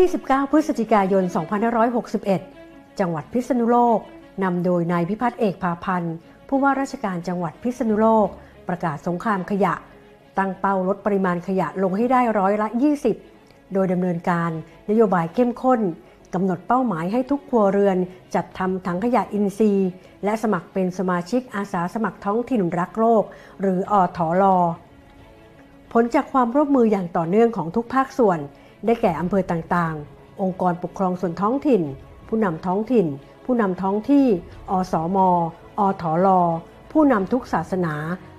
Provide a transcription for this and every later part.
29 พฤศจิกายน 2561 จังหวัดพิษณุโลกนำโดยนายพิพัฒน์เอกพาพันธ์ผู้ว่าราชการจังหวัดพิษณุโลก ประกาศสงครามขยะ ตั้งเป้าลดปริมาณขยะลงให้ได้ร้อยละ 20 โดยดำเนินการนโยบายเข้มข้นกำหนดเป้าหมายให้ทุกครัวเรือน จัดทำถังขยะอินทรีย์ และสมัครเป็นสมาชิกอาสาสมัครท้องถิ่นรักโลก หรืออทอลอผลจากความร่วมมืออย่างต่อเนื่องของทุกภาคส่วน ได้แก่อำเภอต่างๆ องค์กรปกครองส่วนท้องถิ่น ผู้นำท้องถิ่น ผู้นำท้องที่ อสมอทอลอผู้นำทุกศาสนา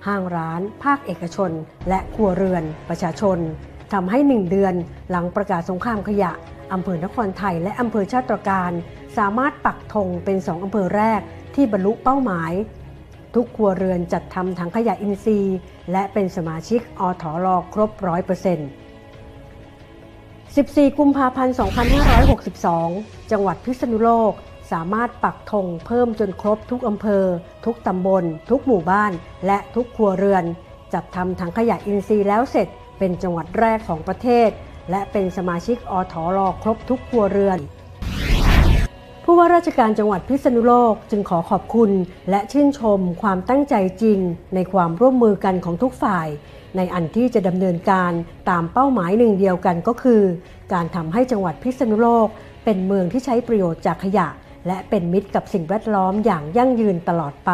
ห้างร้าน ภาคเอกชน และครัวเรือน ประชาชนทำให้หนึ่งเดือนหลังประกาศสงครามขยะอำเภอนครไทยและอำเภอชาติตรการ สามารถปักธงเป็นสองอำเภอแรกที่บรรลุเป้าหมาย ทุกครัวเรือนจัดทำถังขยะอินทรีย์ และเป็นสมาชิกอทอรอครบร้อยเปอร์เซ็นต์ 14 กุมภาพันธ์ 2562 จังหวัดพิษณุโลกสามารถปักธงเพิ่มจนครบทุกอำเภอ ทุกตำบล ทุกหมู่บ้าน และทุกครัวเรือน จัดทำถังขยะอินทรีย์แล้วเสร็จเป็นจังหวัดแรกของประเทศ และเป็นสมาชิกอทอรอครบทุกครัวเรือน ผู้ว่าราชการจังหวัดพิษณุโลกจึงขอขอบคุณ และชื่นชมความตั้งใจจริง ในความร่วมมือกันของทุกฝ่าย ในอันที่จะดำเนินการตามเป้าหมายหนึ่งเดียวกันก็คือ การทำให้จังหวัดพิษณุโลก เป็นเมืองที่ใช้ประโยชน์จากขยะ และเป็นมิตรกับสิ่งแวดล้อมอย่างยั่งยืนตลอดไป